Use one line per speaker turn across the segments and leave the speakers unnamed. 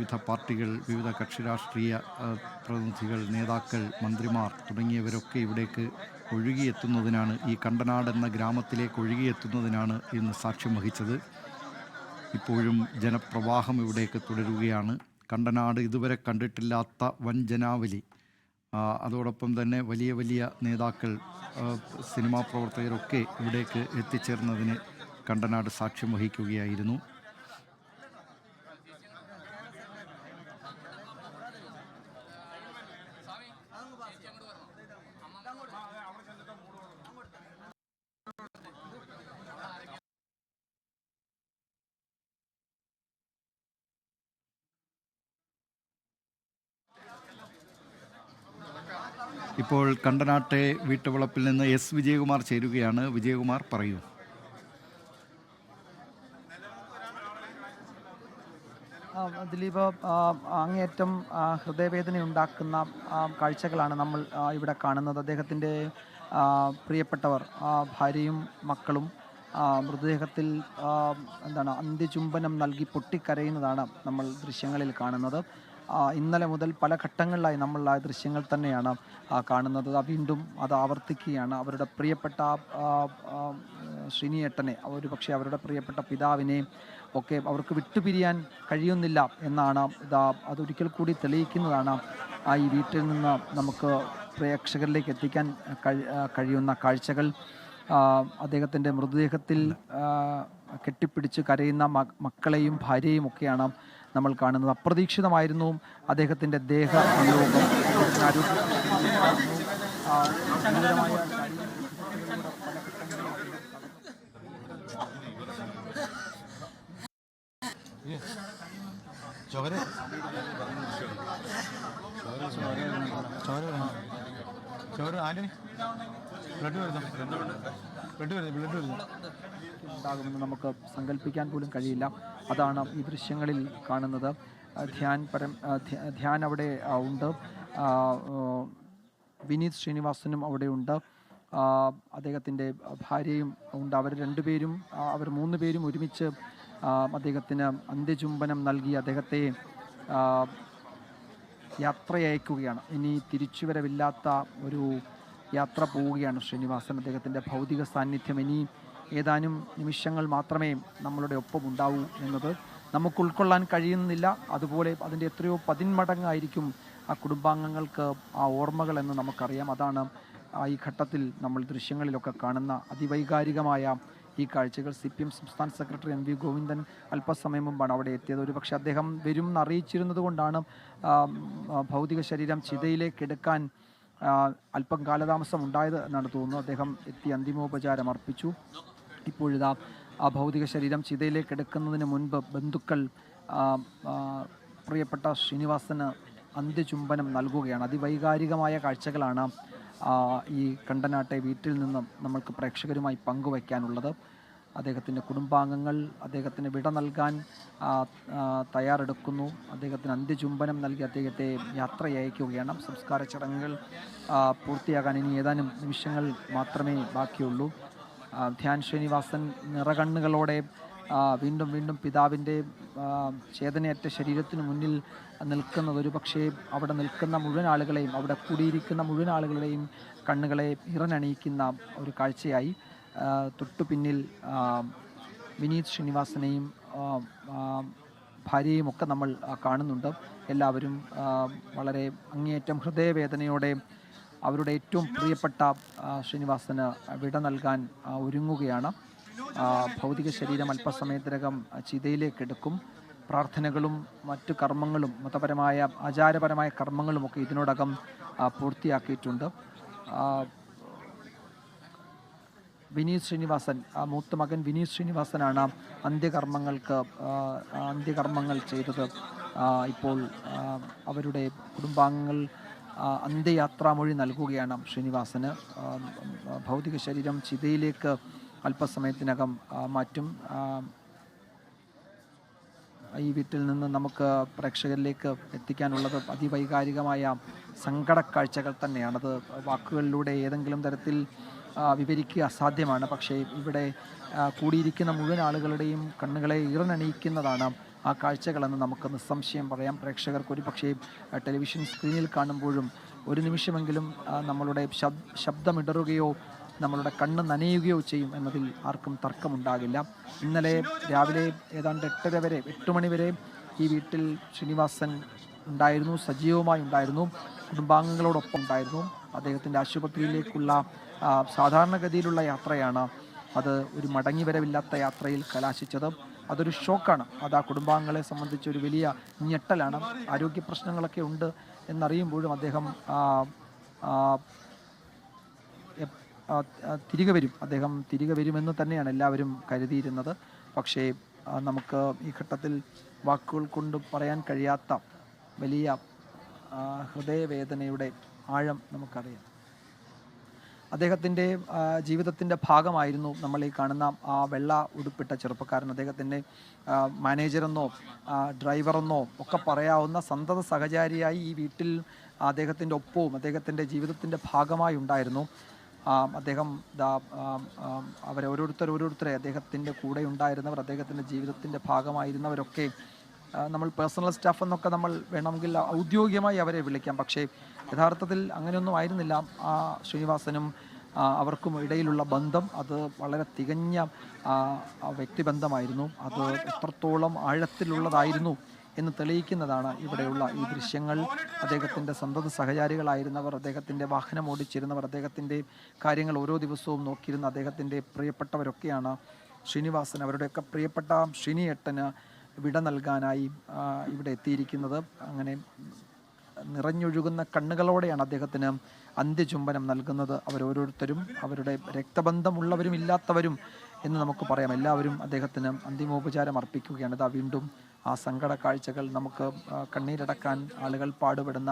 വിവിധ പാർട്ടികൾ വിവിധ കക്ഷി രാഷ്ട്രീയ പ്രതിനിധികൾ നേതാക്കൾ മന്ത്രിമാർ തുടങ്ങിയവരൊക്കെ ഇവിടേക്ക് ഒഴുകിയെത്തുന്നതിനാണ് ഈ കണ്ടനാട് എന്ന ഗ്രാമത്തിലേക്ക് ഒഴുകിയെത്തുന്നതിനാണ് ഇന്ന് സാക്ഷ്യം വഹിച്ചത്. ഇപ്പോഴും ജനപ്രവാഹം ഇവിടേക്ക് തുടരുകയാണ്. കണ്ടനാട് ഇതുവരെ കണ്ടിട്ടില്ലാത്ത വൻ ജനാവലി. അതോടൊപ്പം തന്നെ വലിയ വലിയ നേതാക്കൾ സിനിമാ പ്രവർത്തകരൊക്കെ ഇവിടേക്ക് എത്തിച്ചേർന്നതിന് കണ്ടനാട് സാക്ഷ്യം വഹിക്കുകയായിരുന്നു. ഇപ്പോൾ കണ്ടനാട്ടെ വീട്ടുവളപ്പിൽ നിന്ന് എസ് വിജയകുമാർ ചേരുകയാണ്. വിജയകുമാർ പറയൂ.
ദിലീപ് അങ്ങേയറ്റം ഹൃദയവേദനയുണ്ടാക്കുന്ന കാഴ്ചകളാണ് നമ്മൾ ഇവിടെ കാണുന്നത്. അദ്ദേഹത്തിന്റെ പ്രിയപ്പെട്ടവർ ഭാര്യയും മക്കളും മൃതദേഹത്തിൽ എന്താണ് അന്ത്യചുംബനം നൽകി പൊട്ടിക്കരയുന്നതാണ് നമ്മൾ ദൃശ്യങ്ങളിൽ കാണുന്നത്. ഇന്നലെ മുതൽ പല ഘട്ടങ്ങളിലായി നമ്മൾ ആ ദൃശ്യങ്ങൾ തന്നെയാണ് കാണുന്നത്. വീണ്ടും അത് ആവർത്തിക്കുകയാണ്. അവരുടെ പ്രിയപ്പെട്ട ശ്രീനിയേട്ടനെ ഒരു പക്ഷേ അവരുടെ പ്രിയപ്പെട്ട പിതാവിനെ ഒക്കെ അവർക്ക് വിട്ടുപിരിയാൻ കഴിയുന്നില്ല എന്നാണ് ഇതാ അതൊരിക്കൽ കൂടി തെളിയിക്കുന്നതാണ് ആ ഈ വീട്ടിൽ നിന്ന് നമുക്ക് പ്രേക്ഷകരിലേക്ക് എത്തിക്കാൻ കഴി- കഴിയുന്ന കാഴ്ചകൾ. അദ്ദേഹത്തിന്റെ മൃതദേഹത്തിൽ കെട്ടിപ്പിടിച്ച് കരയുന്ന മക്കളെയും ഭാര്യയും ഒക്കെയാണ് നമ്മൾ കാണുന്നത് അപ്രതീക്ഷിതമായിരുന്നു. അദ്ദേഹത്തിന്റെ ദേഹ വിയോഗം
ചോര ആന്റണി ബ്ലഡ് വരുന്നു
ഉണ്ടാകുമെന്ന് നമുക്ക് സങ്കല്പിക്കാൻ പോലും കഴിയില്ല. അതാണ് ഈ ദൃശ്യങ്ങളിൽ കാണുന്നത്. ധ്യാൻ പരം ധ്യാൻ അവിടെ ഉണ്ട്. വിനീത് ശ്രീനിവാസനും അവിടെ ഉണ്ട്. ആ, അദ്ദേഹത്തിന്റെ ഭാര്യയും ഉണ്ട്. അവർ രണ്ടുപേരും അവർ മൂന്ന് പേരും ഒരുമിച്ച് അദ്ദേഹത്തിന് അന്ത്യചുംബനം നൽകി അദ്ദേഹത്തെ യാത്രയയക്കുകയാണ്. ഇനി തിരിച്ചുവരവില്ലാത്ത ഒരു യാത്ര പോവുകയാണ് ശ്രീനിവാസൻ. അദ്ദേഹത്തിന്റെ ഭൗതിക സാന്നിധ്യം ഇനി ഏതാനും നിമിഷങ്ങൾ മാത്രമേ നമ്മളുടെ ഒപ്പം ഉണ്ടാവൂ എന്നത് നമുക്ക് ഉൾക്കൊള്ളാൻ കഴിയുന്നില്ല. അതുപോലെ അതിന്റെ എത്രയോ പതിന്മടങ്ങായിരിക്കും ആ കുടുംബാംഗങ്ങൾക്ക് ആ ഓർമ്മകൾ എന്ന് നമുക്കറിയാം. അതാണ് ഈ ഘട്ടത്തിൽ നമ്മൾ ദൃശ്യങ്ങളിലൊക്കെ കാണുന്ന അതിവൈകാരികമായ ഈ കാഴ്ചകൾ. സി പി എം സംസ്ഥാന സെക്രട്ടറി എം വി ഗോവിന്ദൻ അല്പസമയം മുമ്പാണ് അവിടെ എത്തിയത്. ഒരുപക്ഷെ അദ്ദേഹം വരും എന്നറിയിച്ചിരുന്നത് കൊണ്ടാണ് ഭൗതിക ശരീരം ചിതയിലേക്ക് എടുക്കാൻ അല്പം കാലതാമസം ഉണ്ടായത് എന്നാണ് തോന്നുന്നത് അദ്ദേഹം എത്തി അന്തിമോപചാരം അർപ്പിച്ചു. ഇപ്പോഴിതാ ആ ഭൗതിക ശരീരം ചിതയിലേക്ക് എടുക്കുന്നതിന് മുൻപ് ബന്ധുക്കൾ പ്രിയപ്പെട്ട ശ്രീനിവാസന് അന്ത്യചുംബനം നൽകുകയാണ്. അതിവൈകാരികമായ കാഴ്ചകളാണ് ഈ കണ്ടനാട്ടെ വീട്ടിൽ നിന്നും നമ്മൾക്ക് പ്രേക്ഷകരുമായി പങ്കുവയ്ക്കാനുള്ളത്. അദ്ദേഹത്തിന്റെ കുടുംബാംഗങ്ങൾ അദ്ദേഹത്തിന് വിട നൽകാൻ തയ്യാറെടുക്കുന്നു. അദ്ദേഹത്തിന് അന്ത്യചുംബനം നൽകി അദ്ദേഹത്തെ യാത്രയയക്കുകയാണ്. സംസ്കാര ചടങ്ങുകൾ പൂർത്തിയാകാൻ ഇനി ഏതാനും നിമിഷങ്ങൾ മാത്രമേ ബാക്കിയുള്ളൂ. ധ്യാൻ ശ്രീനിവാസൻ നിറകണ്ണുകളോടെ വീണ്ടും വീണ്ടും പിതാവിന്റെ ചേതനയറ്റ ശരീരത്തിന് മുന്നിൽ നിൽക്കുന്നത് ഒരു പക്ഷേ അവിടെ നിൽക്കുന്ന മുഴുവൻ ആളുകളെയും അവിടെ കൂടിയിരിക്കുന്ന മുഴുവൻ ആളുകളുടെയും കണ്ണുകളെ ഇറനണിയിക്കുന്ന ഒരു കാഴ്ചയായി തൊട്ടു പിന്നിൽ വിനീത് ശ്രീനിവാസനെയും ഭാര്യയും ഒക്കെ നമ്മൾ കാണുന്നുണ്ട്. എല്ലാവരും വളരെ അങ്ങേയറ്റം ഹൃദയവേദനയോടെ അവരുടെ ഏറ്റവും പ്രിയപ്പെട്ട ശ്രീനിവാസന് വിട നൽകാൻ ഒരുങ്ങുകയാണ്. ഭൗതിക ശരീരം അല്പസമയത്തിനകം ചിതയിലേക്ക് എടുക്കും. പ്രാർത്ഥനകളും മറ്റു കർമ്മങ്ങളും മതപരമായ ആചാരപരമായ കർമ്മങ്ങളുമൊക്കെ ഇതിനോടകം പൂർത്തിയാക്കിയിട്ടുണ്ട്. വിനീത് ശ്രീനിവാസൻ മൂത്ത മകൻ വിനീത് ശ്രീനിവാസനാണ് അന്ത്യകർമ്മങ്ങൾക്ക് അന്ത്യകർമ്മങ്ങൾ ചെയ്തത്. ഇപ്പോൾ അവരുടെ കുടുംബാംഗങ്ങൾ അന്ത്യയാത്രാമൊഴി നൽകുകയാണ് ശ്രീനിവാസന്. ഭൗതിക ശരീരം ചിതയിലേക്ക് അല്പസമയത്തിനകം മാറ്റും. ഈ വീട്ടിൽ നിന്ന് നമുക്ക് പ്രേക്ഷകരിലേക്ക് എത്തിക്കാനുള്ളത് അതിവൈകാരികമായ സങ്കടക്കാഴ്ചകൾ തന്നെയാണ് അത് വാക്കുകളിലൂടെ ഏതെങ്കിലും തരത്തിൽ വിവരിക്കുക അസാധ്യമാണ് പക്ഷേ ഇവിടെ കൂടിയിരിക്കുന്ന മുഴുവൻ ആളുകളുടെയും കണ്ണുകളെ ഇറനണിയിക്കുന്നതാണ് ആ കാഴ്ചകളെന്ന് നമുക്ക് നിസ്സംശയം പറയാം. പ്രേക്ഷകർക്ക് ഒരു പക്ഷേ ടെലിവിഷൻ സ്ക്രീനിൽ കാണുമ്പോഴും ഒരു നിമിഷമെങ്കിലും നമ്മളുടെ ശബ് ശബ്ദമിടറുകയോ നമ്മളുടെ കണ്ണ് നനയുകയോ ചെയ്യും എന്നതിൽ ആർക്കും തർക്കമുണ്ടാകില്ല. ഇന്നലെ രാവിലെ ഏതാണ്ട് എട്ടര വരെ എട്ട് മണി വരെ ഈ വീട്ടിൽ ശ്രീനിവാസൻ ഉണ്ടായിരുന്നു സജീവമായി ഉണ്ടായിരുന്നു കുടുംബാംഗങ്ങളോടൊപ്പം ഉണ്ടായിരുന്നു. അദ്ദേഹത്തിന്റെ ആശുപത്രിയിലേക്കുള്ള സാധാരണഗതിയിലുള്ള യാത്രയാണ് അത് ഒരു മടങ്ങി വരവില്ലാത്ത യാത്രയിൽ കലാശിച്ചത്. അതൊരു ഷോക്കാണ്. അത് ആ കുടുംബാംഗങ്ങളെ സംബന്ധിച്ച് ഒരു വലിയ ഞെട്ടലാണ്. ആരോഗ്യ പ്രശ്നങ്ങളൊക്കെ ഉണ്ട് എന്നറിയുമ്പോഴും അദ്ദേഹം തിരികെ വരും. അദ്ദേഹം തിരികെ വരുമെന്ന് തന്നെയാണ് എല്ലാവരും കരുതിയിരുന്നത്. പക്ഷേ നമുക്ക് ഈ ഘട്ടത്തിൽ വാക്കുകൾ കൊണ്ട് പറയാൻ കഴിയാത്ത വലിയ ഹൃദയവേദനയുടെ ആഴം നമുക്കറിയാം. അദ്ദേഹത്തിന്റെ ജീവിതത്തിന്റെ ഭാഗമായിരുന്നു നമ്മൾ ഈ കാണുന്ന ആ വെള്ള ഉടുപ്പിട്ട ചെറുപ്പക്കാരൻ. അദ്ദേഹത്തിന്റെ മാനേജറെന്നോ ഡ്രൈവറെന്നോ ഒക്കെ പറയാവുന്ന സന്തത സഹചാരിയായി ഈ വീട്ടിൽ അദ്ദേഹത്തിന്റെ ഒപ്പവും അദ്ദേഹത്തിന്റെ ജീവിതത്തിന്റെ ഭാഗമായി ഉണ്ടായിരുന്നു. അദ്ദേഹം അവരെ ഓരോരുത്തർ ഓരോരുത്തരെ അദ്ദേഹത്തിന്റെ കൂടെ ഉണ്ടായിരുന്നവർ അദ്ദേഹത്തിന്റെ ജീവിതത്തിന്റെ ഭാഗമായിരുന്നവരൊക്കെ നമ്മൾ പേഴ്സണൽ സ്റ്റാഫ് എന്നൊക്കെ നമ്മൾ വേണമെങ്കിൽ ഔദ്യോഗികമായി അവരെ വിളിക്കാം. പക്ഷേ യഥാർത്ഥത്തിൽ അങ്ങനെയൊന്നും ആയിരുന്നില്ല. ആ ശ്രീനിവാസനും അവർക്കും ഇടയിലുള്ള ബന്ധം അത് വളരെ തികഞ്ഞ വ്യക്തിബന്ധമായിരുന്നു. അത് എത്രത്തോളം ആഴത്തിലുള്ളതായിരുന്നു എന്ന് തെളിയിക്കുന്നതാണ് ഇവിടെയുള്ള ഈ ദൃശ്യങ്ങൾ. അദ്ദേഹത്തിന്റെ സന്തത സഹചാരികളായിരുന്നവർ അദ്ദേഹത്തിന്റെ വാഹനം ഓടിച്ചിരുന്നവർ അദ്ദേഹത്തിന്റെ കാര്യങ്ങൾ ഓരോ ദിവസവും നോക്കിയിരുന്ന അദ്ദേഹത്തിന്റെ പ്രിയപ്പെട്ടവരൊക്കെയാണ് ശ്രീനിവാസൻ. അവരുടെയൊക്കെ പ്രിയപ്പെട്ട ശ്രീനിയേട്ടന് വിട നൽകാനായി ഇവിടെ എത്തിയിരിക്കുന്നത്. അങ്ങനെ നിറഞ്ഞൊഴുകുന്ന കണ്ണുകളോടെയാണ് അദ്ദേഹത്തിന് അന്ത്യചുംബനം നൽകുന്നത്. അവരോരോരുത്തരും അവരുടെ രക്തബന്ധമുള്ളവരും ഇല്ലാത്തവരും എന്ന് നമുക്ക് പറയാം. എല്ലാവരും അദ്ദേഹത്തിന് അന്തിമോപചാരം അർപ്പിക്കുകയാണ്. ഇതാ വീണ്ടും ആ സങ്കട കാഴ്ചകൾ നമുക്ക് കണ്ണീരടക്കാൻ ആളുകൾ പാടുപെടുന്ന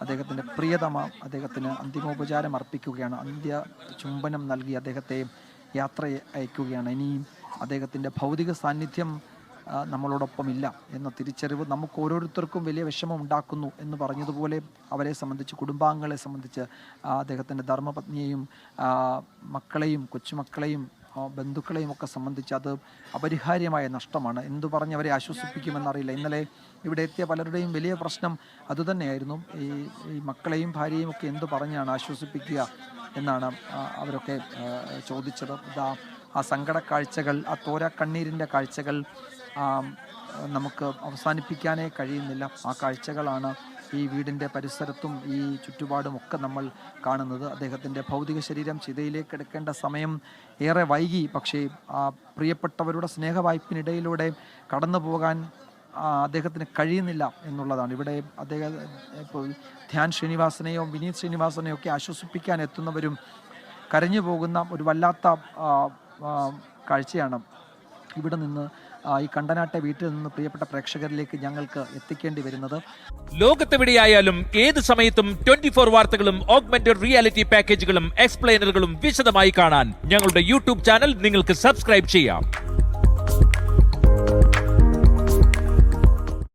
അദ്ദേഹത്തിന്റെ പ്രിയതമ അദ്ദേഹത്തിന് അന്തിമോപചാരം അർപ്പിക്കുകയാണ്. അന്ത്യ ചുംബനം നൽകി അദ്ദേഹത്തെ യാത്ര അയക്കുകയാണ്. ഇനിയും അദ്ദേഹത്തിന്റെ ഭൗതിക സാന്നിധ്യം നമ്മളോടൊപ്പമില്ല എന്ന തിരിച്ചറിവ് നമുക്ക് ഓരോരുത്തർക്കും വലിയ വിഷമം ഉണ്ടാക്കുന്നു എന്ന് പറഞ്ഞതുപോലെ അവരെ സംബന്ധിച്ച് കുടുംബാംഗങ്ങളെ സംബന്ധിച്ച് അദ്ദേഹത്തിന്റെ ധർമ്മപത്നിയെയും മക്കളെയും കൊച്ചുമക്കളെയും ബന്ധുക്കളെയും ഒക്കെ സംബന്ധിച്ച് അത് അപരിഹാര്യമായ നഷ്ടമാണ്. എന്തു പറഞ്ഞ് അവരെ ആശ്വസിപ്പിക്കുമെന്നറിയില്ല ഇന്നലെ ഇവിടെ എത്തിയ പലരുടെയും വലിയ പ്രശ്നം അതുതന്നെയായിരുന്നു. ഈ ഈ മക്കളെയും ഭാര്യയും ഒക്കെ എന്തു പറഞ്ഞാണ് ആശ്വസിപ്പിക്കുക എന്നാണ് അവരൊക്കെ ചോദിച്ചത്. ആ സങ്കട കാഴ്ചകൾ ആ തോര കണ്ണീരിന്റെ കാഴ്ചകൾ നമുക്ക് അവസാനിപ്പിക്കാനേ കഴിയുന്നില്ല. ആ കാഴ്ചകളാണ് ഈ വീടിന്റെ പരിസരത്തും ഈ ചുറ്റുപാടും ഒക്കെ നമ്മൾ കാണുന്നത്. അദ്ദേഹത്തിന്റെ ഭൗതിക ശരീരം ചിതയിലേക്ക് എടുക്കേണ്ട സമയം ഏറെ വൈകി. പക്ഷേ ആ പ്രിയപ്പെട്ടവരുടെ സ്നേഹവായ്പിനിടയിലൂടെ കടന്നു പോകാൻ അദ്ദേഹത്തിന് കഴിയുന്നില്ല എന്നുള്ളതാണ്. ഇവിടെ അദ്ദേഹം ഇപ്പോൾ ധ്യാൻ ശ്രീനിവാസനെയോ വിനീത് ശ്രീനിവാസനെയോ ഒക്കെ ആശ്വസിപ്പിക്കാൻ എത്തുന്നവരും കരഞ്ഞു പോകുന്ന ഒരു വല്ലാത്ത കാഴ്ചയാണ്. ഇവിടെ നിന്ന് ഈ കണ്ടനാട്ടെ വീട്ടിൽ നിന്ന് പ്രിയപ്പെട്ട പ്രേക്ഷകരിലേക്ക് ഞങ്ങൾക്ക് എത്തിക്കേണ്ടി വരുന്നത്.
ലോകത്തെവിടെയായാലും ഏത് സമയത്തും ട്വന്റി ഫോർ വാർത്തകളും ഓഗ്മെന്റഡ് റിയാലിറ്റി പാക്കേജുകളും എക്സ്പ്ലെയിനറുകളും വിശദമായി കാണാൻ ഞങ്ങളുടെ യൂട്യൂബ് ചാനൽ നിങ്ങൾക്ക് സബ്സ്ക്രൈബ് ചെയ്യാം.